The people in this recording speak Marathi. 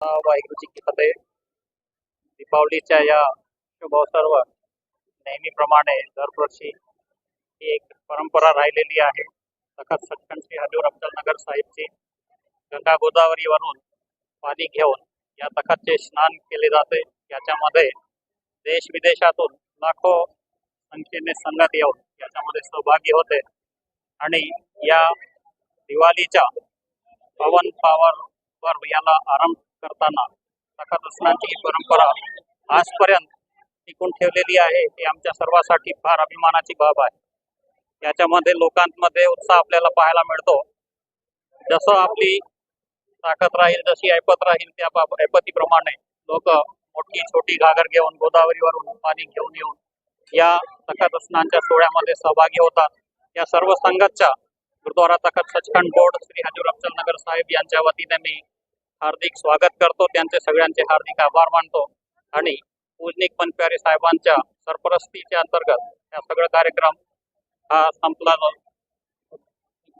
वाहेगुरू जी की फतेह दीपावलीच्या या शुभ अवसरावर नेहमीप्रमाणे दरवर्षी ही एक परंपरा राहिलेली आहे. सखत सचखंड श्री हजूर अफजलनगर साहेबची गंगा गोदावरीवरून पाणी घेऊन या तखतचे स्नान केले जाते. याच्यामध्ये देश विदेशातून लाखो संख्येने संगत येऊन याच्यामध्ये सहभागी होते. आणि या दिवाळीच्या पवन पावर पर्व याला आरंभ करताना सखा स्नानाची ही परंपरा आजपर्यंत टिकून ठेवलेली आहे ही आमच्या सर्वांसाठी फार अभिमानाची बाब आहे. याच्यामध्ये लोकांमध्ये उत्साह आपल्याला पाहायला मिळतो. जसं आपली ताकद राहील जशी ऐपत राहील त्या बाब- ऐपतीप्रमाणे लोक मोठी छोटी घागर घेऊन गोदावरीवरून पाणी घेऊन येऊन या सखा स्नानच्या सोहळ्यामध्ये सहभागी होतात. या सर्व संघाच्या गुरुद्वारा तखत सचखंड बोर्ड श्री हजूर अफजल नगर साहेब यांच्या वतीने मी हार्दिक स्वागत करतो. त्यांचे सगळ्यांचे हार्दिक आभार मानतो. आणि पूजनिक पनप्यारी साहेबांच्या सरपरस्तीच्या अंतर्गत हा सगळा कार्यक्रम हा संपला.